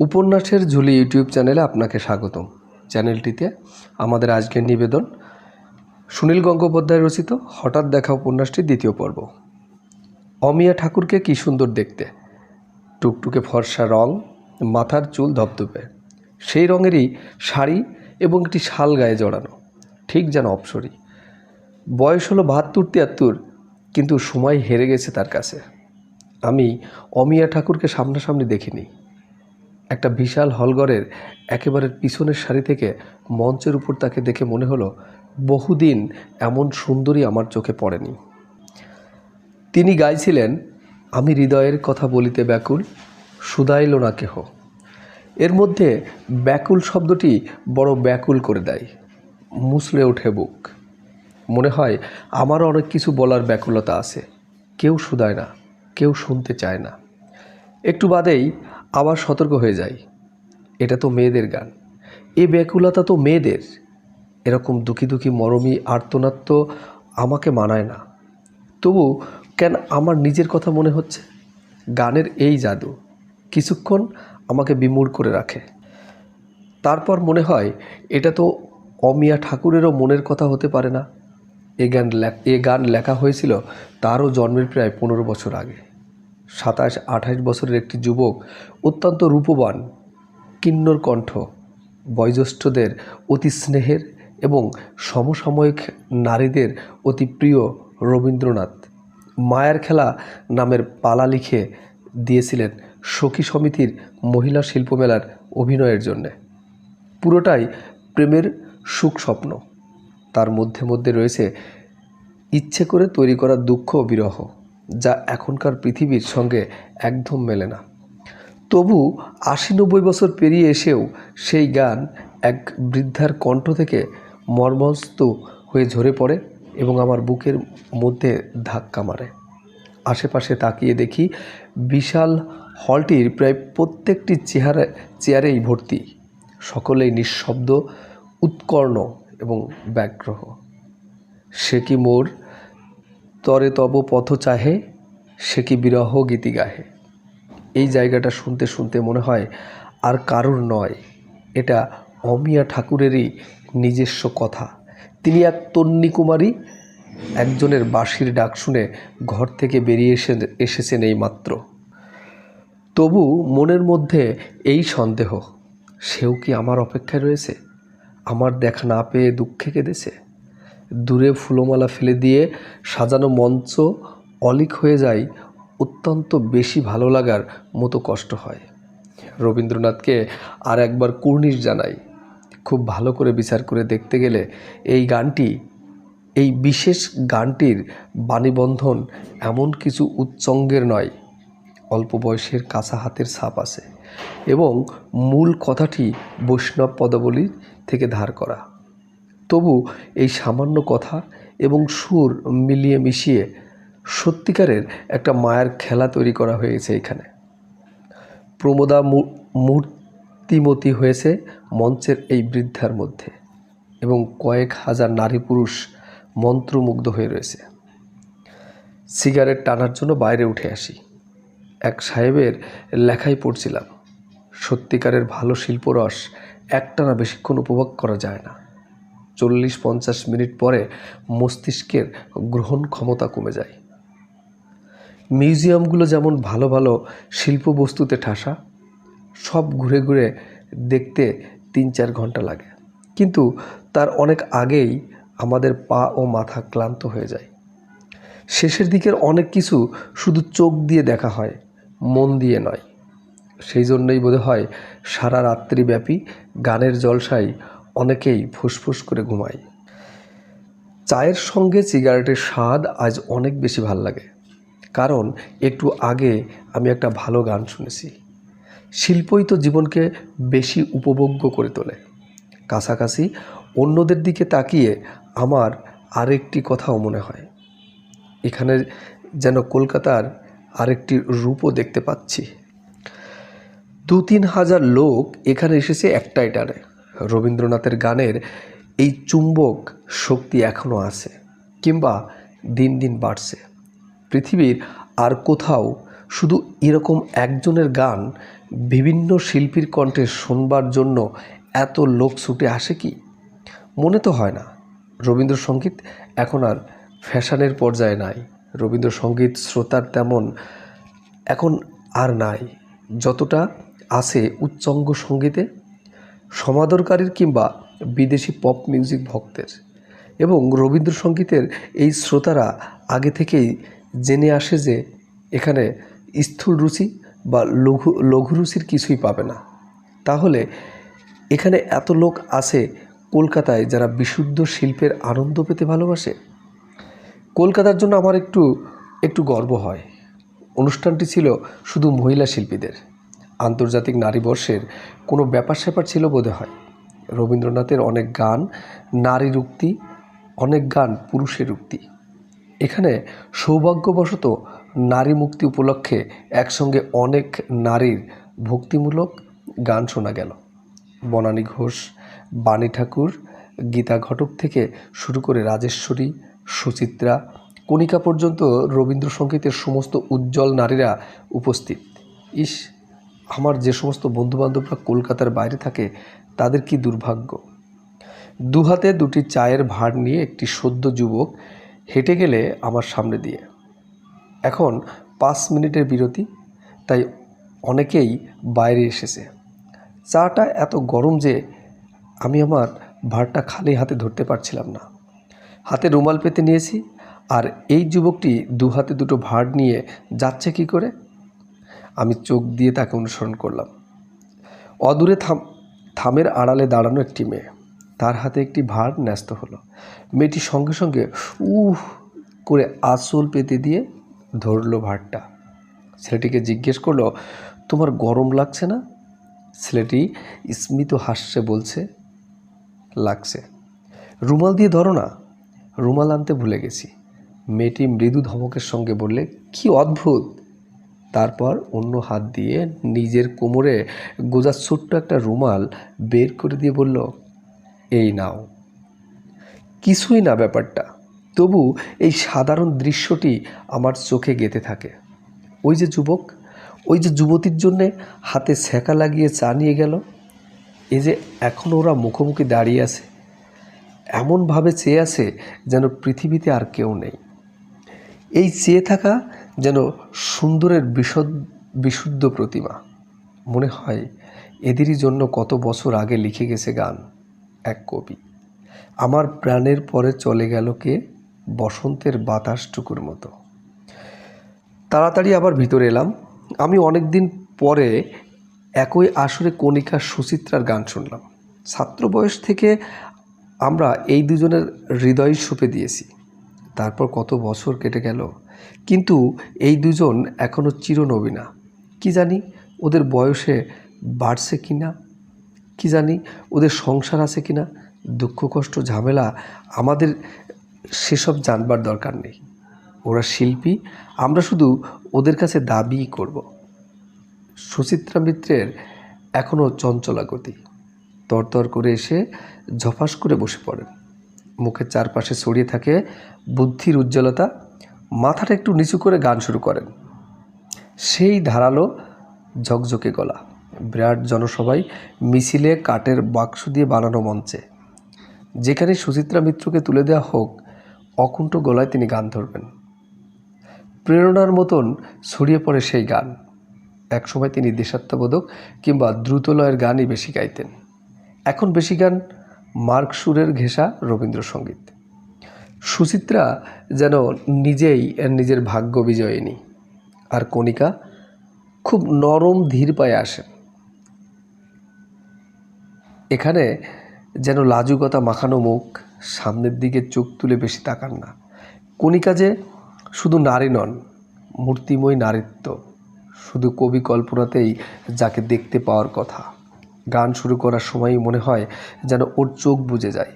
উপন্যাসের ঝুলি ইউটিউব চ্যানেলে আপনাকে স্বাগতম। চ্যানেলটিতে আমাদের আজকের নিবেদন, সুনীল গঙ্গোপাধ্যায় রচিত হঠাৎ দেখা উপন্যাসটি দ্বিতীয় পর্ব। অমিয়া ঠাকুরকে কী সুন্দর দেখতে। টুকটুকে ফর্সা রং, মাথার চুল ধপধপে। সেই রঙেরই শাড়ি এবং একটি শাল গায়ে জড়ানো। ঠিক যেন অপসরী। বয়স হলো বাহাত্তর, তিয়াত্তর, কিন্তু সময় হেরে গেছে তার কাছে। আমি অমিয়া ঠাকুরকে সামনাসামনি দেখিনি। একটা বিশাল হলঘরের একেবারে পিছনের সারি থেকে মঞ্চের উপর তাকে দেখে মনে হলো, বহুদিন এমন সুন্দরী আমার চোখে পড়েনি। তিনি গাইছিলেন, আমি হৃদয়ের কথা বলিতে ব্যাকুল সুদাইল না কেহ। এর মধ্যে ব্যাকুল শব্দটি বড় ব্যাকুল করে দেয় মুসলে ওঠে বুক। মনে হয় আমারও অনেক কিছু বলার ব্যাকুলতা আছে। কেউ শুধায় না, কেউ শুনতে চায় না। একটু বাদেই আবার সতর্ক হয়ে যাই। এটা তো মেয়েদের গান। এ ব্যাকুলতা তো মেয়েদের। এরকম দুঃখী দুঃখী মরমী আর্তনাদ তো আমাকে মানায় না। তবু কেন আমার নিজের কথা মনে হচ্ছে? গানের এই জাদু কিছুক্ষণ আমাকে বিমূঢ় করে রাখে। তারপর মনে হয়, এটা তো অমিয়া ঠাকুরেরও মনের কথা হতে পারে না। এ গান এ গান লেখা হয়েছিল তারও জন্মের প্রায় পনেরো বছর আগে। সাতাশ, আঠাশ বছরের একটি যুবক অত্যন্ত রূপবান, কিন্নর কণ্ঠ, বয়োজ্যেষ্ঠদের অতি স্নেহের এবং সমসাময়িক নারীদের অতি প্রিয় রবীন্দ্রনাথ। মায়ার খেলা নামের পালা লিখে দিয়েছিলেন সখী সমিতির মহিলা শিল্পমেলার অভিনয়ের জন্যে। পুরোটাই প্রেমের সুখ স্বপ্ন তার মধ্যে মধ্যে রয়েছে ইচ্ছে করে তৈরি করা দুঃখ বিরহ। যা এখনকার পৃথিবীর সঙ্গে একদম মেলে না। তবু আশি নব্বই বছর পেরিয়ে এসেও সেই গান এক বৃদ্ধার কণ্ঠ থেকে মর্মস্ত হয়ে ঝরে পড়ে এবং আমার বুকের মধ্যে ধাক্কা মারে। আশেপাশে তাকিয়ে দেখি বিশাল হলটির প্রায় প্রত্যেকটি চেহারা, চেয়ারেই ভর্তি। সকলেই নিঃশব্দ, উৎকর্ণ এবং ব্যাগ্রহ সে কি মোর তরে তব পথ চাহে, সে কি বিরহ গীতি গাহে। এই জায়গাটা শুনতে শুনতে মনে হয় আর কারুর নয়, এটা অমিয়া ঠাকুরেরই নিজস্ব কথা। তিনি এক তন্নি কুমারী, একজনের বাঁশির ডাক শুনে ঘর থেকে বেরিয়ে এসে এসেছেন এই মাত্র তবু মনের মধ্যে এই সন্দেহ, সেও কি আমার অপেক্ষায় রয়েছে? আমার দেখা না পেয়ে দুঃখে কেঁদেছে? দূরে ফুলমালা ফেলে দিয়ে সাজানো মঞ্চ অলিক হয়ে যায়, অত্যন্ত বেশি ভালো লাগার মতো কষ্ট হয়। রবীন্দ্রনাথকে আর একবার কুর্নিশ জানাই। খুব ভালো করে বিচার করে দেখতে গেলে এই গানটি, এই বিশেষ গানটির বাণীবন্ধন এমন কিছু উচ্চঙ্গের নয়, অল্প বয়সের কাঁচা হাতের ছাপ আছে এবং মূল কথাটি বৈষ্ণব পদাবলী থেকে ধার করা। তবু এই সামান্য কথা এবং সুর মিলিয়ে মিশিয়ে সত্যিকারের একটা মায়ের খেলা তৈরি করা হয়েছে এখানে। প্রমোদা মূর্তিমতী হয়েছে মঞ্চের এই বৃদ্ধার মধ্যে এবং কয়েক হাজার নারী পুরুষ মন্ত্রমুগ্ধ হয়ে রয়েছে। সিগারেট টানার জন্য বাইরে উঠে আসি। এক সাহেবের লেখাই পড়ছিলাম, সত্যিকারের ভালো শিল্পরস একটানা বেশিক্ষণ উপভোগ করা যায় না। চল্লিশ পঞ্চাশ মিনিট পরে মস্তিষ্কের গ্রহণ ক্ষমতা কমে যায়। মিউজিয়ামগুলো যেমন ভালো ভালো শিল্প বস্তুতে ঠাসা, সব ঘুরে ঘুরে দেখতে তিন চার ঘণ্টা লাগে। কিন্তু তার অনেক আগেই আমাদের পা ও মাথা ক্লান্ত হয়ে যায়। শেষের দিকের অনেক কিছু শুধু চোখ দিয়ে দেখা হয়, মন দিয়ে নয়। সেই জন্যই বোধ হয় সারা রাত্রিব্যাপী গানের জলসায় অনেকেই ফুসফুস করে ঘুমায়। চায়ের সঙ্গে সিগারেটের স্বাদ আজ অনেক বেশি ভালো লাগে। কারণ একটু আগে আমি একটা ভালো গান শুনেছি। শিল্পই তো জীবনকে বেশি উপভোগ্য করে তোলে। কাছাকাছি অন্যদের দিকে তাকিয়ে আমার আরেকটি কথাও মনে হয়। এখানে যেন কলকাতার আরেকটি রূপও দেখতে পাচ্ছি। দু তিন হাজার লোক এখানে এসেছে একটাই টানে। রবীন্দ্রনাথের গানের এই চুম্বক শক্তি এখনও আছে কিংবা দিন দিন বাড়ছে। পৃথিবীর আর কোথাও শুধু এরকম একজনের গান বিভিন্ন শিল্পীর কণ্ঠে শোনবার জন্য এত লোক ছুটে আসে কি? মনে তো হয় না। রবীন্দ্রসঙ্গীত এখন আর ফ্যাশনের পর্যায়ে নাই। রবীন্দ্রসঙ্গীত শ্রোতার তেমন এখন আর নাই। যতটা আছে উচ্চঙ্গ সঙ্গীতে সমাদরকারীর কিংবা বিদেশি পপ মিউজিক ভক্তের। এবং রবীন্দ্রসঙ্গীতের এই শ্রোতারা আগে থেকেই জেনে আসে যে এখানে স্থূল রুচি বা লঘু লঘু রুচির কিছুই পাবে না। তাহলে এখানে এত লোক আছে কলকাতায় যারা বিশুদ্ধ শিল্পের আনন্দ পেতে ভালোবাসে? কলকাতার জন্য আমার একটু একটু গর্ব হয়। অনুষ্ঠানটি ছিল শুধু মহিলা শিল্পীদের। আন্তর্জাতিক নারী বর্ষের কোনো ব্যাপার স্যাপার ছিল বোধ হয় রবীন্দ্রনাথের অনেক গান নারীর উক্তি অনেক গান পুরুষের উক্তি এখানে সৌভাগ্যবশত নারী মুক্তি উপলক্ষে একসঙ্গে অনেক নারীর ভক্তিমূলক গান শোনা গেল। বনানী ঘোষ, বাণী ঠাকুর, গীতা ঘটক থেকে শুরু করে রাজেশ্বরী, সুচিত্রা, কণিকা পর্যন্ত রবীন্দ্রসঙ্গীতের সমস্ত উজ্জ্বল নারীরা উপস্থিত। ইস আমার যে সমস্ত বন্ধুবান্ধবরা কলকাতার বাইরে থাকে, তাদের কি দুর্ভাগ্য? দু হাতে দুটি চায়ের ভার নিয়ে একটি সদ্য যুবক হেঁটে গেলে আমার সামনে দিয়ে। এখন পাঁচ মিনিটের বিরতি, তাই অনেকেই বাইরে এসেছে। চাটা এত গরম যে আমি আমার ভারটা খালি হাতে ধরতে পারছিলাম না। হাতে রুমাল পেতে নিয়েছি, আর এই যুবকটি দু হাতে দুটো ভার নিয়ে যাচ্ছে কি করে? আমি চোখ দিয়ে তাকে অনুসরণ করলাম। অদূরে থাম, থামের আড়ালে দাঁড়ানো একটি মেয়ে। তার হাতে একটি ভার ন্যস্ত হলো। মেয়েটি সঙ্গে সঙ্গে উহ করে আসল পেতে দিয়ে ধরলো ভারটা। ছেলেটিকে জিজ্ঞেস করল, তোমার গরম লাগছে না? ছেলেটি স্মিত হাস্যে বলছে, লাগছে। রুমাল দিয়ে ধরো না। রুমাল আনতে ভুলে গেছি। মেয়েটি মৃদু ধমকের সঙ্গে বললে, কি অদ্ভুত! তারপর অন্য হাত দিয়ে নিজের কোমরে গোজা ছোট্ট একটা রুমাল বের করে দিয়ে বলল, এই নাও। কিছুই না ব্যাপারটা, তবু এই সাধারণ দৃশ্যটি আমার চোখে গেঁথে থাকে। ওই যে যুবক, ওই যে যুবতীর জন্যে হাতে ছ্যাঁকা লাগিয়ে চা নিয়ে গেল এই যে এখন ওরা মুখোমুখি দাঁড়িয়ে আছে, এমনভাবে চেয়ে আছে যেন পৃথিবীতে আর কেউ নেই। এই চেয়ে থাকা যেন সুন্দরের বিশদ বিশুদ্ধ প্রতিমা। মনে হয় এদেরই জন্য কত বছর আগে লিখে গেছে গান এক কবি। আমার প্রাণের পরে চলে গেল কে? বসন্তের বাতাসটুকুর মতো। তাড়াতাড়ি আবার ভিতরে এলাম। আমি অনেক দিন পরে একই আসরে কণিকা সুচিত্রার গান শুনলাম। ছাত্র বয়স থেকে আমরা এই দুজনের হৃদয় সুপে দিয়েছি। তারপর কত বছর কেটে গেল? কিন্তু এই দুজন এখনও চিরনবীনা কি জানি ওদের বয়সে বাড়ছে কি না? কি জানি ওদের সংসার আছে কি না? দুঃখ, কষ্ট, ঝামেলা, আমাদের সেসব জানবার দরকার নেই। ওরা শিল্পী, আমরা শুধু ওদের কাছে দাবি করব। সুচিত্রা মিত্রের এখনও চঞ্চলা গতি। তরতর করে এসে ঝপাস করে বসে পড়েন। মুখের চারপাশে ছড়িয়ে থাকে বুদ্ধির উজ্জ্বলতা মাথাটা একটু নিচু করে গান শুরু করেন। সেই ধারালো ঝকঝকে গলা, বিরাট জনসভায় মিছিলে কাঠের বাক্স দিয়ে বানানো মঞ্চে। যেখানে সুচিত্রা মিত্রকে তুলে দেওয়া হোক, অকুণ্ঠ গলায় তিনি গান ধরবেন। প্রেরণার মতন ছড়িয়ে পড়ে সেই গান। একসময় তিনি দেশাত্মবোধক কিংবা দ্রুতলয়ের গানই বেশি গাইতেন। এখন বেশি গান মার্কসুরের ঘেঁষা রবীন্দ্রসঙ্গীত। সুচিত্রা যেন নিজেই নিজের ভাগ্য বিজয়িনী। আর কণিকা খুব নরম ধীর পায়ে আসেন এখানে যেন লাজুকতা মাখানো মুখ, সামনের দিকে চোখ তুলে বেশি তাকান না। কণিকা যে শুধু নারী নন, মূর্তিময় নারীত্ব, শুধু কবি কল্পনাতেই যাকে দেখতে পাওয়ার কথা। গান শুরু করার সময়ই মনে হয় যেন ওর চোখ বুজে যায়।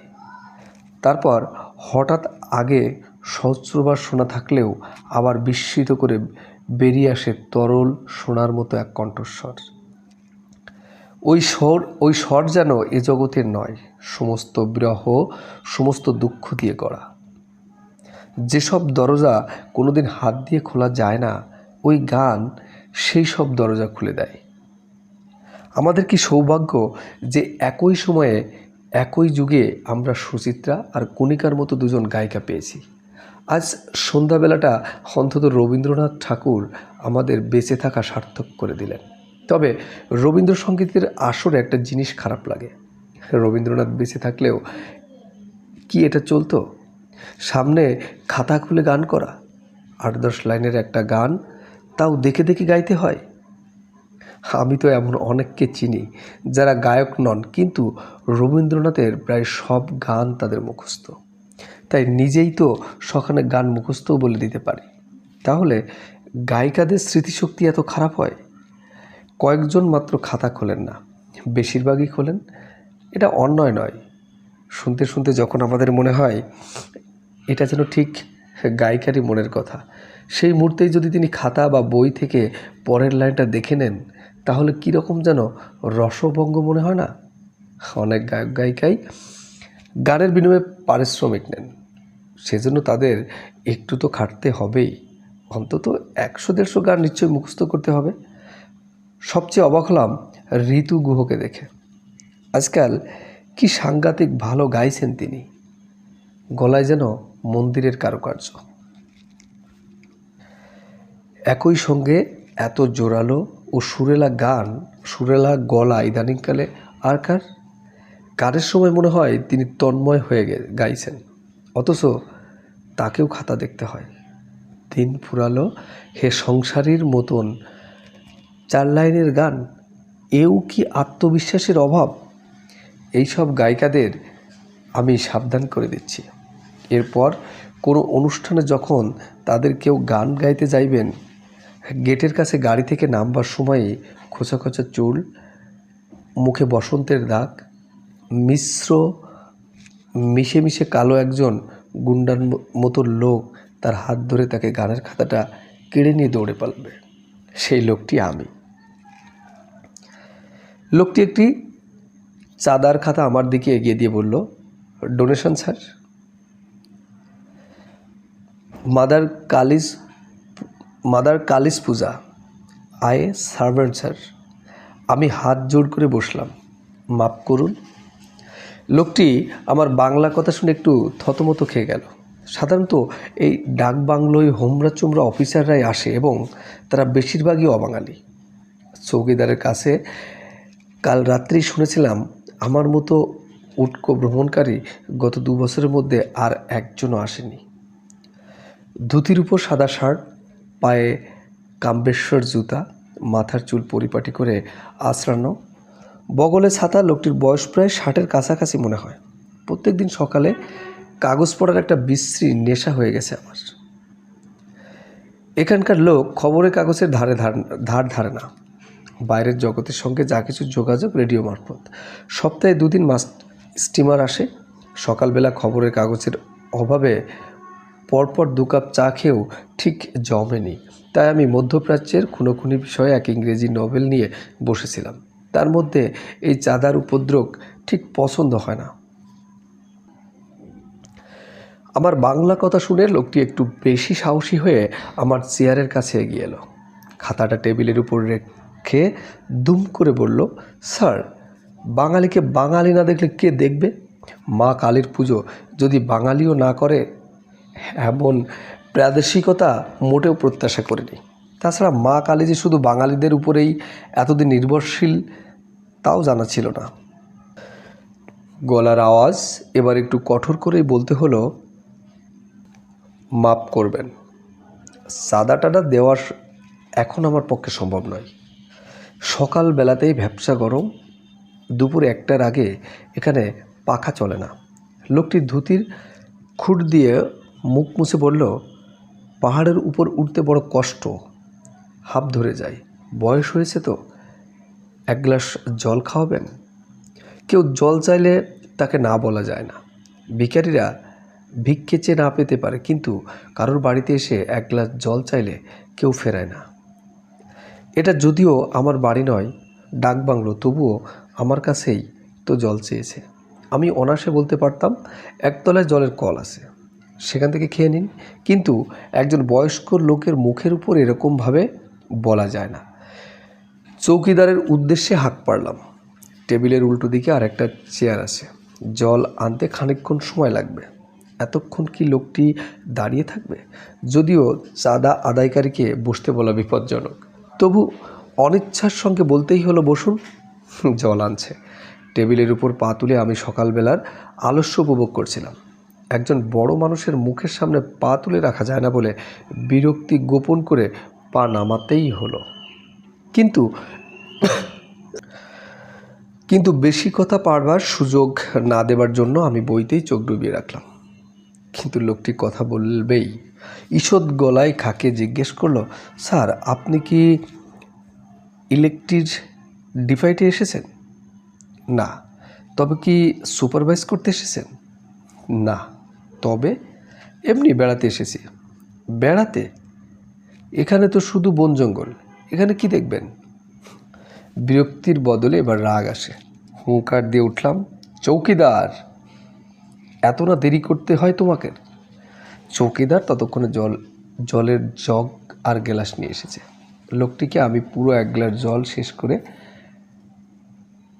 তারপর হঠাৎ আগে সহস্রবার শোনা থাকলেও আবার বিস্মিত করে বেরিয়ে আসে তরল সোনার মতো এক কণ্ঠস্বর। ওই স্বর ওই স্বর যেন এ জগতের নয়, সমস্ত বিরহ, সমস্ত দুঃখ দিয়ে গড়া। যেসব দরজা কোনোদিন হাত দিয়ে খোলা যায় না, ওই গান সেই সব দরজা খুলে দেয়। আমাদের কি সৌভাগ্য যে একই সময়ে একই যুগে আমরা সুচিত্রা আর কণিকার মতো দুজন গায়িকা পেয়েছি। আজ সন্ধ্যাবেলাটা অন্তত রবীন্দ্রনাথ ঠাকুর আমাদের বেঁচে থাকা সার্থক করে দিলেন। তবে রবীন্দ্রসঙ্গীতের আসরে একটা জিনিস খারাপ লাগে। রবীন্দ্রনাথ বেঁচে থাকলেও কি এটা চলতো? সামনে খাতা খুলে গান করা, আট দশ লাইনের একটা গান, তাও দেখে দেখে গাইতে হয়। আমি তো এমন অনেককে চিনি যারা গায়ক নন, কিন্তু রবীন্দ্রনাথের প্রায় সব গান তাদের মুখস্থ। তাই নিজেই তো সখানে গান মুখস্থও বলে দিতে পারি। তাহলে গায়িকাদের স্মৃতিশক্তি এত খারাপ হয়? কয়েকজন মাত্র খাতা খোলেন না, বেশিরভাগই খোলেন। এটা অন্যায় নয়। শুনতে শুনতে যখন আমাদের মনে হয় এটা যেন ঠিক গায়িকারই মনের কথা, সেই মুহূর্তেই যদি তিনি খাতা বা বই থেকে পরের লাইনটা দেখে নেন তাহলে কীরকম যেন রসভঙ্গ মনে হয় না? অনেক গায়ক গায়িকাই গানের বিনিময়ে পারিশ্রমিক নেন। সেজন্য তাদের একটু তো খাটতে হবেই। অন্তত একশো, দেড়শো গান নিশ্চয়ই মুখস্থ করতে হবে। সবচেয়ে অবাক হলাম ঋতু গুহকে দেখে। আজকাল কি সাংঘাতিক ভালো গাইছেন তিনি। গলায় যেন মন্দিরের কারুকার্য। একই সঙ্গে এত জোরালো ও সুরেলা গান, সুরেলা গলা ইদানিংকালে আর কার? গানের সময় মনে হয় তিনি তন্ময় হয়ে গে গাইছেন। অথচ তাকেও খাতা দেখতে হয়। দিন ফুরালো হে সংসারীর মতন। চার লাইনের গান, এও কি আত্মবিশ্বাসের অভাব? এইসব গায়িকাদের আমি সাবধান করে দিচ্ছি। এরপর কোনো অনুষ্ঠানে যখন তাদের কেউ গান গাইতে যাইবেন গেটের কাছে গাড়ি থেকে নামবার সময়ই খোঁচা খোঁচা চুল, মুখে বসন্তের দাগ, মিশ্র, মিশে মিশে কালো একজন গুন্ডার মতো লোক তার হাত ধরে তাকে গানের খাতাটা কেড়ে নিয়ে দৌড়ে পালাবে। সেই লোকটি আমি। লোকটি একটি চাঁদার খাতা আমার দিকে এগিয়ে দিয়ে বলল ডোনেশন স্যার মাদার কালিস মাদার কালিস পূজা, আই সার্ভেন্ট স্যার। আমি হাত জোড় করে বসলাম। মাপ করুন। লোকটি আমার বাংলা কথা শুনে একটু থতমত খেয়ে গেল। সাধারণত এই ডাক বাংলোয় হোমরা চুমরা অফিসাররাই আসে এবং তারা বেশিরভাগই অবাঙালি। চৌকিদারের কাছে কাল রাত্রেই শুনেছিলাম, আমার মতো উটকো ভ্রমণকারী গত দু বছরের মধ্যে আর একজনও আসেনি। ধুতির উপর সাদা শার্ট পায়ে কাম্বেশ্বর জুতা, মাথার চুল পরিপাটি করে আশ্রানো। বগলে ছাতা, লোকটির বয়স প্রায় ষাটের কাছাকাছি মনে হয়। প্রত্যেক দিন সকালে কাগজ পড়ার একটা বিশ্রী নেশা হয়ে গেছে আমার। এখানকার লোক খবরের কাগজের ধারে ধার ধার ধারে না। বাইরের জগতের সঙ্গে যা কিছু যোগাযোগ, রেডিও মারফত। সপ্তাহে দুদিন মাস স্টিমার আসে। সকালবেলা খবরের কাগজের অভাবে পরপর দু কাপ চা খেয়েও ঠিক জমেনি। তাই আমি মধ্যপ্রাচ্যের খুনোখুনি বিষয়ে এক ইংরেজি নভেল নিয়ে বসেছিলাম। তার মধ্যে এই চাঁদার উপদ্রব ঠিক পছন্দ হয় না। আমার বাংলা কথা শুনে লোকটি একটু বেশি সাহসী হয়ে আমার চেয়ারের কাছে এগিয়ে এলো। খাতাটা টেবিলের উপর রেখে দুম করে বলল, স্যার, বাঙালিকে বাঙালি না দেখলে কে দেখবে? মা কালীর পুজো যদি বাঙালিও না করে এমন প্রাদেশিকতা মোটেও প্রত্যাশা করিনি। তাছাড়া মা কালী যে শুধু বাঙালিদের উপরেই এতদিন নির্ভরশীল, তাও জানা ছিল না। গলার আওয়াজ এবার একটু কঠোর করেই বলতে হলো, মাপ করবেন। সাদা টাদা দেওয়ার এখন আমার পক্ষে সম্ভব নয়। সকালবেলাতেই ভ্যাপসা গরম, দুপুর একটার আগে এখানে পাখা চলে না। লোকটি ধুতির খুঁট দিয়ে মুখ মুছে বলল, পাহাড়ের উপর উঠতে বড় কষ্ট। হাফ ধরে যায়। বয়স হয়েছে তো। এক গ্লাস জল খাওয়াবেন? কেউ জল চাইলে তাকে না বলা যায় না। ভিখারিরা ভিক্ষে চেয়ে না পেতে পারে, কিন্তু কারোর বাড়িতে এসে এক গ্লাস জল চাইলে কেউ ফেরায় না। এটা যদিও আমার বাড়ি নয় ডাকবাংলো তবুও আমার কাছেই তো জল চেয়েছে। আমি অনাসে বলতে পারতাম, একতলায় জলের কল আছে। সেখান থেকে খেয়ে নিন। কিন্তু একজন বয়স্ক লোকের মুখের উপর এরকমভাবে বলা যায় না। চৌকিদারের উদ্দেশ্যে হাঁক পারলাম টেবিলের উল্টো দিকে আর একটা চেয়ার আছে। জল আনতে খানিকক্ষণ সময় লাগবে। এতক্ষণ কি লোকটি দাঁড়িয়ে থাকবে? যদিও চাঁদা আদায়কারীকে বসতে বলা বিপজ্জনক। তবু অনিচ্ছার সঙ্গে বলতেই হলো, বসুন। জল আনছে। টেবিলের উপর পা তুলে আমি সকালবেলার আলস্য উপভোগ করছিলাম। একজন বড় মানুষের মুখের সামনে পা তুলে রাখা যায় না বলে বিরক্তি গোপন করে পা নামাতেই হলো। কিন্তু কিন্তু বেশি কথা পারবার সুযোগ না দেবার জন্য আমি বইতেই চোখ ডুবিয়ে রাখলাম। কিন্তু লোকটি কথা বলবেই। ঈষৎ গলায় খাকে জিজ্ঞেস করল, স্যার, আপনি কি ইলেকট্রিক ডিফাইটে এসেছেন? না। তবে কি সুপারভাইজ করতে এসেছেন? না। তবে এমনি বেড়াতে এসেছি। বেড়াতে? এখানে তো শুধু বন জঙ্গল। এখানে কি দেখবেন? বিরক্তির বদলে এবার রাগ আসে। হুঙ্কার দিয়ে উঠলাম, চৌকিদার, এত না দেরি করতে হয় তোমাকে? চৌকিদার ততক্ষণে জল, জলের জগ আর গ্লাস নিয়ে এসেছে। লোকটিকে আমি পুরো এক গ্লাস জল শেষ করে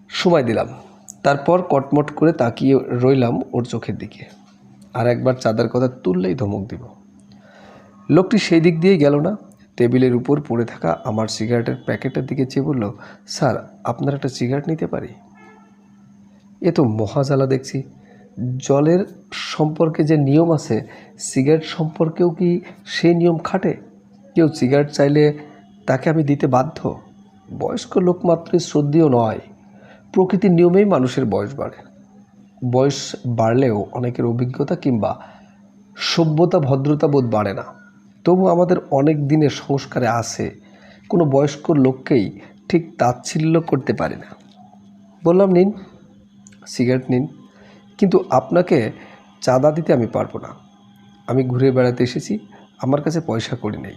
সময় দিলাম। তারপর কটমট করে তাকিয়ে রইলাম ওর চোখের দিকে। আর একবার চাঁদার কথা তুললেই ধমক দিব। লোকটি সেই দিক দিয়েই গেল না। টেবিলের উপর পড়ে থাকা আমার সিগারেটের প্যাকেটের দিকে চেয়ে বলল, স্যার, আপনার একটা সিগারেট নিতে পারি? এ তো মহাজালা দেখছি। জলের সম্পর্কে যে নিয়ম আছে, সিগারেট সম্পর্কেও কি সেই নিয়ম খাটে? কেউ সিগারেট চাইলে তাকে আমি দিতে বাধ্য। বয়স্ক লোক মাত্রই নয়। প্রকৃতির নিয়মেই মানুষের বয়স বাড়ে। বয়স বাড়লেও অনেকের অভিজ্ঞতা কিংবা সভ্যতা, ভদ্রতা বোধ বাড়ে না। তবু আমাদের অনেক দিনের সংস্কারে আছে, কোনো বয়স্ক লোককেই ঠিক তাচ্ছিল্য করতে পারি না। বললাম, নিন, সিগারেট নিন, কিন্তু আপনাকে চাঁদা দিতে আমি পারব না। আমি ঘুরে বেড়াতে এসেছি, আমার কাছে পয়সা করি নেই।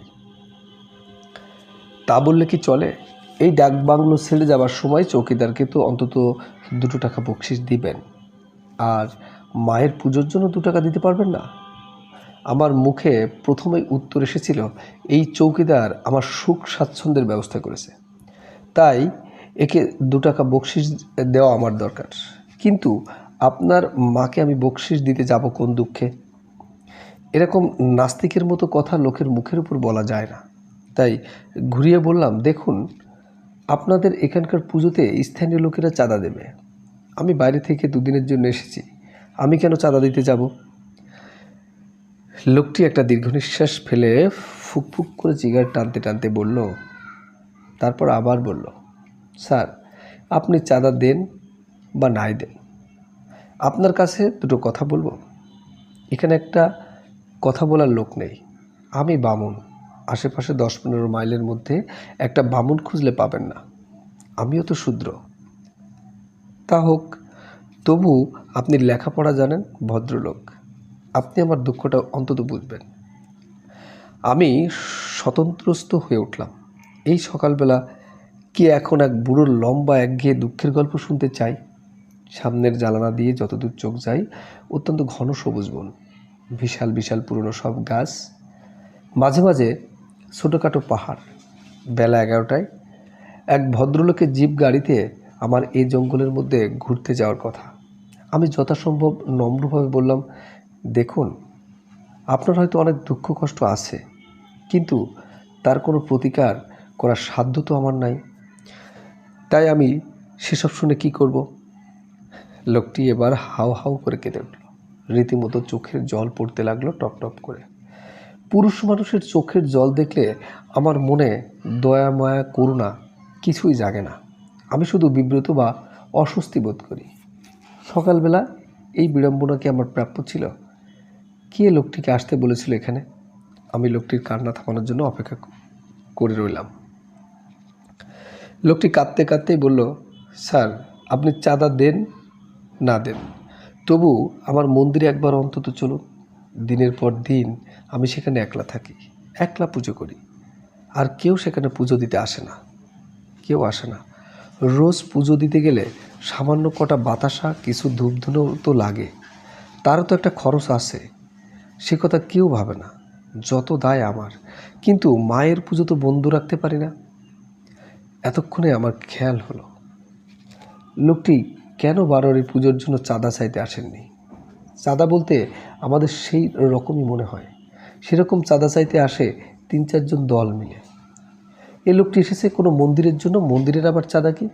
তা বললে কি চলে? এই ডাক বাংলো ছেড়ে যাবার সময় চৌকিদারকে তো অন্তত দুটো টাকা বকশিস দিবেন। আর মায়ের পুজোর জন্য দু টাকা দিতে পারবেন না? আমার মুখে প্রথমেই উত্তর এসেছিল, এই চৌকিদার আমার সুখ স্বাচ্ছন্দ্যের ব্যবস্থা করেছে। তাই একে দু টাকা বকশিস দেওয়া আমার দরকার। কিন্তু আপনার মাকে আমি বকশিস দিতে যাব কোন দুঃখে? এরকম নাস্তিকের মতো কথা লোকের মুখের উপর বলা যায় না। তাই ঘুরিয়ে বললাম, দেখুন, আপনাদের এখানকার পুজোতে স্থানীয় লোকেরা চাঁদা দেবে। আমি বাইরে থেকে দুদিনের জন্য এসেছি। আমি কেন চাঁদা দিতে যাব? লোকটি একটা দীর্ঘ নিঃশ্বাস ফেলে ফুক ফুক করে জিগার টানতে টানতে বলল, তারপর আবার বলল, স্যার, আপনি চাঁদা দেন বা নাই দেন। আপনার কাছে দুটো কথা বলব। এখানে একটা কথা বলার লোক নেই। আমি বামুন। আশেপাশে দশ পনেরো মাইলের মধ্যে একটা বামুন খুঁজলে পাবেন না। আমিও তো শূদ্র। তা হোক, তবু আপনি লেখাপড়া জানেন, ভদ্রলোক। আপনি আমার দুঃখটা অন্তত বুঝবেন। আমি স্বতন্ত্রস্ত হয়ে উঠলাম। এই সকালবেলা কি এখন এক বুড়োর লম্বা একঘেয়ে দুঃখের গল্প শুনতে চাই? সামনের জ্বালানা দিয়ে যতদূর চোখ যায়, অত্যন্ত ঘন সবুজ বন, বিশাল বিশাল পুরনো সব গাছ, মাঝে মাঝে ছোটোখাটো পাহাড়। বেলা এগারোটায় এক ভদ্রলোকের জিপ গাড়িতে আমার এই জঙ্গলের মধ্যে ঘুরতে যাওয়ার কথা। আমি যথাসম্ভব নম্রভাবে বললাম, দেখুন, আপনার হয়তো অনেক দুঃখ কষ্ট আছে, কিন্তু তার কোনো প্রতিকার করার সাধ্য তো আমার নাই। তাই আমি সেসব শুনে কি করব? লোকটি এবার হাউ হাউ করে কেঁদে উঠল। রীতিমতো চোখের জল পড়তে লাগল টপ টপ করে। পুরুষ মানুষের চোখের জল দেখলে আমার মনে দয়া, মায়া, করুণা কিছুই জাগে না। আমি শুধু বিব্রত বা অস্বস্তি বোধ করি। সকালবেলা এই বিড়ম্বনা কি আমার প্রাপ্য ছিল? কে লোকটিকে আসতে বলেছিল এখানে? আমি লোকটির কান্না থামানোর জন্য অপেক্ষা করে রইলাম। লোকটি কাঁদতে কাঁদতেই বলল, স্যার, আপনি চাঁদা দেন না দেন। তবু আমার মন্দিরে একবার অন্তত চলুন। দিনের পর দিন আমি সেখানে একলা থাকি, একলা পুজো করি। আর কেউ সেখানে পুজো দিতে আসে না, কেউ আসে না। রোজ পুজো দিতে গেলে সামান্য কটা বাতাসা, কিছু ধূপধুনো তো লাগে। তারও তো একটা খরচ আছে। সে কথা কেউ ভাবে না, যত দায় আমার। কিন্তু মায়ের পুজো তো বন্ধ রাখতে পারি না। এতক্ষণে আমার খেয়াল হলো। লোকটি কেন বারোয়ারি পুজোর জন্য চাঁদা চাইতে আসেননি? চাঁদা বলতে আমাদের সেই রকমই মনে হয়। সেরকম চাঁদা চাইতে আসে তিন চারজন দল মিলে। এ লোকটি এসেছে কোনো মন্দিরের জন্য? মন্দিরের আবার চাঁদা কি?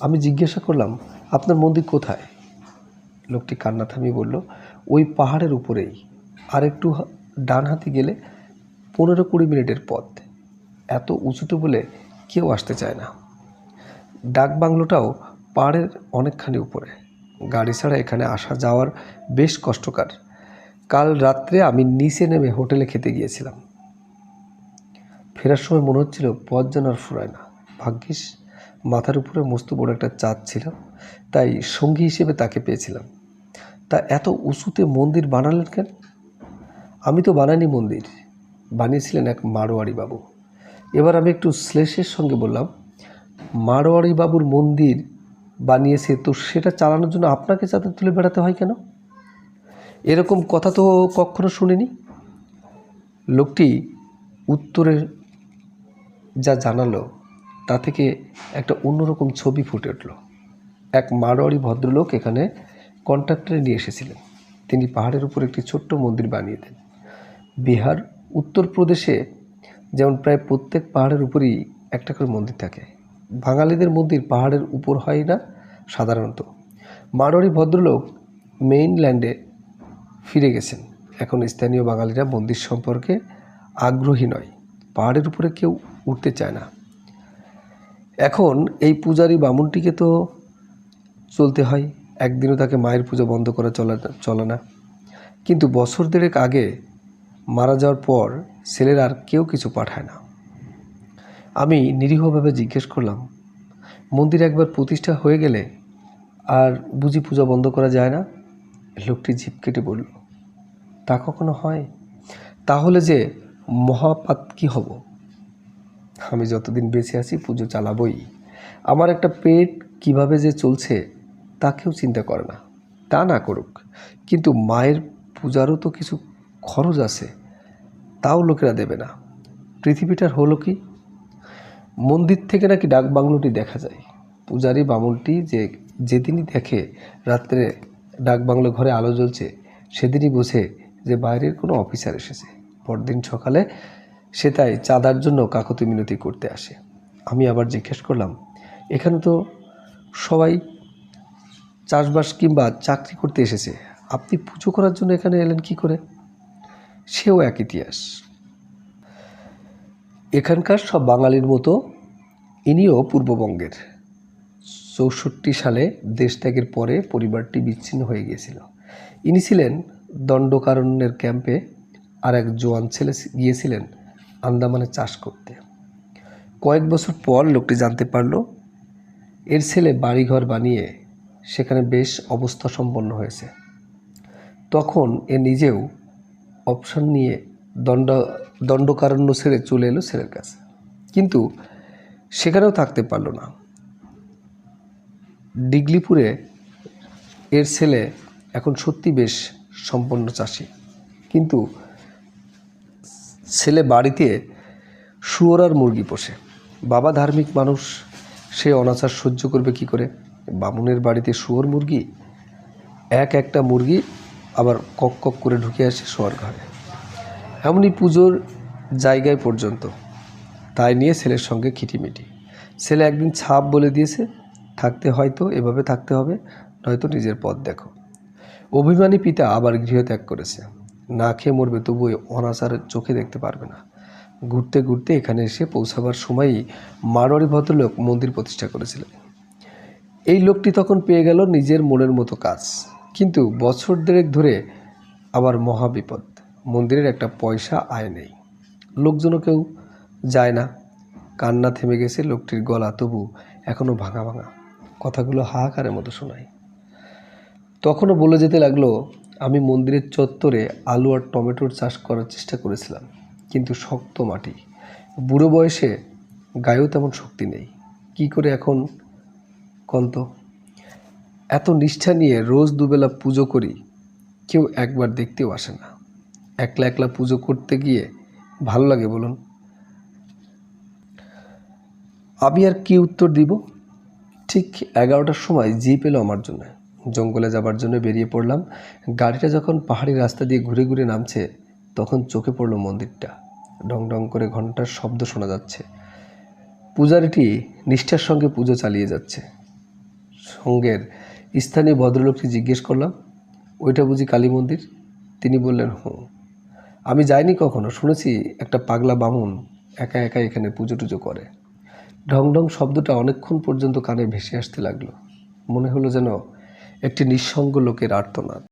আমি জিজ্ঞাসা করলাম, আপনার মন্দির কোথায়? লোকটি কান্না থামিয়ে বলল, ওই পাহাড়ের উপরেই। আর একটু ডান হাতে গেলে পনেরো কুড়ি মিনিটের পথ। এত উঁচুতে বলে কেউ আসতে চায় না। ডাক বাংলোটাও পাহাড়ের অনেকখানি উপরে। গাড়ি ছাড়া এখানে আসা যাওয়ার বেশ কষ্টকর। কাল রাত্রে আমি নিচে নেমে হোটেলে খেতে গিয়েছিলাম। ফেরার সময় মনে হচ্ছিল পথ যেন আর ফুরায় না। ভাগ্যিস মাথার উপরে মস্ত বড় একটা চাঁদ ছিল, তাই সঙ্গী হিসেবে তাকে পেয়েছিলাম। তা এত উঁচুতে মন্দির বানালেন কেন? আমি তো বানাইনি মন্দির, বানিয়েছিলেন এক মারোয়ারি বাবু এবার আমি একটু শ্লেষের সঙ্গে বললাম মারোয়ারি বাবুর মন্দির বানিয়েছে তো সেটা চালানোর জন্য আপনাকে যাতে তুলে বেড়াতে হয় কেন? এরকম কথা তো কখনো শুনিনি। লোকটি উত্তরে যা জানালো, তা থেকে একটা অন্যরকম ছবি ফুটে উঠল। এক মারোয়ারি ভদ্রলোক এখানে কন্ট্রাক্টরে নিয়ে এসেছিলেন। তিনি পাহাড়ের উপর একটি ছোট্ট মন্দির বানিয়ে দেন। বিহার উত্তরপ্রদেশে যেমন প্রায় প্রত্যেক পাহাড়ের উপরই একটা করে মন্দির থাকে। বাঙালিদের মন্দির পাহাড়ের উপর হয় না, সাধারণত। মারোয়ারি ভদ্রলোক মেইনল্যান্ডে ফিরে গেছেন। এখন স্থানীয় বাঙালিরা মন্দির সম্পর্কে আগ্রহী নয়। পাহাড়ের উপরে কেউ উঠতে চায় না। এখন এই পূজারি বামুনটিকে তো চলতে হয়, একদিনও তাকে মায়ের পুজো বন্ধ করা চলা চলে না। কিন্তু বছর দেড়েক আগে মারা যাওয়ার পর ছেলের আর কেউ কিছু পাঠায় না। আমি নিরীহভাবে জিজ্ঞেস করলাম, মন্দির একবার প্রতিষ্ঠা হয়ে গেলে আর বুঝি পূজা বন্ধ করা যায় না? লোকটি জিপ কেটে বলল, তা কখনো হয়? তাহলে যে মহাপাত কি হব? আমি যতদিন বেঁচে আছি, পুজো চালাবই। আমার একটা পেট কীভাবে যে চলছে তা কেউ চিন্তা করে না। তা না করুক, কিন্তু মায়ের পূজারও তো কিছু খরচ আছে, তাও লোকেরা দেবে না। পৃথিবীটার হলো কি? মন্দির থেকে নাকি ডাক বাংলোটি দেখা যায়। পূজারি বামুনটি যে যেদিনই দেখে রাত্রে ডাক বাংলো ঘরে আলো জ্বলছে, সেদিনই বোঝে যে বাইরের কোনো অফিসার এসেছে। পরদিন সকালে সে তাই চাঁদার জন্য কাকতি মিনতি করতে আসে। আমি আবার জিজ্ঞেস করলাম, এখানে তো সবাই চাষবাস কিংবা চাকরি করতে এসেছে। আপনি পুজো করার জন্য এখানে এলেন কি করে? সেও এক ইতিহাস। এখানকার সব বাঙালির মতো ইনিও পূর্ববঙ্গের। চৌষট্টি সালে দেশ ত্যাগের পরে পরিবারটি বিচ্ছিন্ন হয়ে গিয়েছিল। ইনি ছিলেন দণ্ডকারণ্যের ক্যাম্পে আর এক জোয়ান ছেলে গিয়েছিলেন। আন্দামানে চাষ করতে। কয়েক বছর পর লোকটি জানতে পারল, এর ছেলে বাড়িঘর বানিয়ে সেখানে বেশ অবস্থা সম্পন্ন হয়েছে। তখন এ নিজেও অপশন নিয়ে দণ্ড, দণ্ডকারণ্য ছেড়ে চলে এলো ছেলের কাছে। কিন্তু সেখানেও থাকতে পারল না। ডিগলিপুরে এর ছেলে এখন সত্যি বেশ সম্পন্ন চাষি। কিন্তু ছেলে বাড়িতে শুয়োর আর মুরগি পোষে। বাবা ধার্মিক মানুষ, সে অনাচার সহ্য করবে কি করে? বামুনের বাড়িতে শুয়োর মুরগি? এক একটা মুরগি আবার কক কক করে ঢুকে আসে শোয়ার ঘরে। এমনই পুজোর জায়গায় পর্যন্ত। তাই নিয়ে ছেলের সঙ্গে খিটিমিটি। ছেলে একদিন ছাপ বলে দিয়েছে, থাকতে হয়তো, এভাবে থাকতে হবে, নয়তো নিজের পথ দেখো। অভিমানী পিতা আবার গৃহত্যাগ করেছে। না খেয়ে মরবে তবুও অনাচার চোখে দেখতে পারবে না। ঘুরতে ঘুরতে এখানে এসে পৌঁছাবার সময়ই মারোয়ারি ভদ্রলোক মন্দির প্রতিষ্ঠা করেছিলেন। এই লোকটি তখন পেয়ে গেল নিজের মনের মতো কাজ। কিন্তু বছর দেড়েক ধরে আবার মহাবিপদ। মন্দিরের একটা পয়সা আয় নেই। লোকজনও কেউ যায় না। কান্না থেমে গেছে লোকটির গলা, তবু এখনও ভাঙা ভাঙা। কথাগুলো হাহাকারের মতো শোনায়। তখনও বলে যেতে লাগল আমি মন্দিরের চত্বরে আলু আর টমেটোর চাষ করার চেষ্টা করেছিলাম, কিন্তু শক্ত মাটি। বুড়ো বয়সে গায়েও তেমন শক্তি নেই। কি করে এখন কন্ত? এত নিষ্ঠা নিয়ে রোজ দুবেলা পুজো করি, কেউ একবার দেখতেও আসে না। একলা একলা পুজো করতে গিয়ে ভালো লাগে বলুন। আমি আর কি উত্তর দিব? ঠিক এগারোটার সময় জিপ এলো আমার জন্য। জঙ্গলে যাবার জন্য বেরিয়ে পড়লাম। গাড়িটা যখন পাহাড়ি রাস্তা দিয়ে ঘুরে ঘুরে নামছে, তখন চোখে পড়ল মন্দিরটা। ঢং ঢং করে ঘণ্টার শব্দ শোনা যাচ্ছে। পূজারীটি নিষ্ঠার সঙ্গে পুজো চালিয়ে যাচ্ছে। সঙ্গের স্থানীয় ভদ্রলোককে জিজ্ঞেস করলাম, ওইটা বুঝি কালী মন্দির? তিনি বললেন, হুঁ। আমি যাইনি কখনো, শুনেছি একটা পাগলা বামুন একা একা এখানে পুজো টুজো করে। ঢং ঢং শব্দটা অনেকক্ষণ পর্যন্ত কানে ভেসে আসতে লাগল। মনে হলো যেন একটি নিঃসঙ্গ লোকের আর্তনাদ।